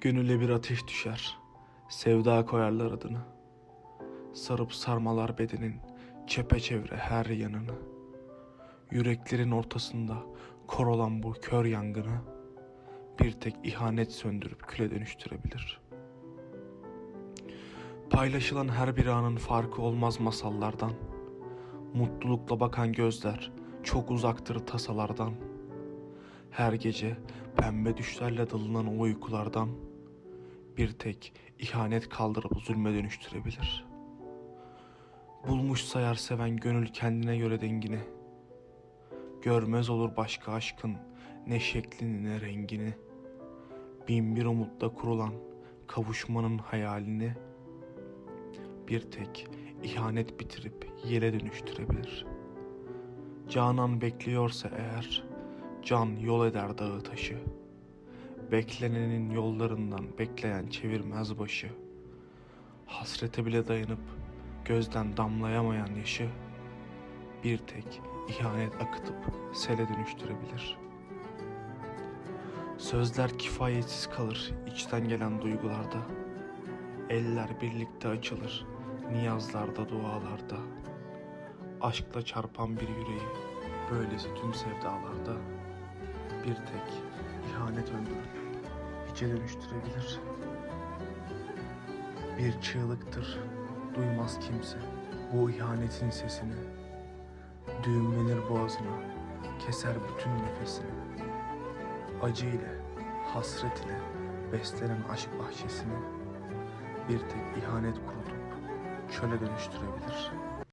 Gönüle bir ateş düşer, sevda koyarlar adını. Sarıp sarmalar bedenin, çepeçevre her yanını. Yüreklerin ortasında kor olan bu kör yangını bir tek ihanet söndürüp küle dönüştürebilir. Paylaşılan her bir anın farkı olmaz masallardan. Mutlulukla bakan gözler çok uzaktır tasalardan. Her gece pembe düşlerle dalınan o uykulardan bir tek ihanet kaldırıp zulme dönüştürebilir. Bulmuş sayar seven gönül kendine göre dengini. Görmez olur başka aşkın ne şeklini ne rengini. Bin bir umutla kurulan kavuşmanın hayalini bir tek ihanet bitirip yele dönüştürebilir. Canan bekliyorsa eğer can yol eder dağı taşı. Beklenenin yollarından bekleyen çevirmez başı. Hasrete bile dayanıp gözden damlayamayan yaşı bir tek ihanet akıtıp sele dönüştürebilir. Sözler kifayetsiz kalır içten gelen duygularda. Eller birlikte açılır niyazlarda, dualarda. Aşkla çarpan bir yüreği böylesi tüm sevdalarda bir tek ihanet öldürüp hiçe dönüştürebilir. Bir çığlıktır, duymaz kimse bu ihanetin sesini. Düğümlenir boğazına, keser bütün nefesini. Acı ile, hasret ile beslenen aşk bahçesini bir tek ihanet kurutup çöle dönüştürebilir.''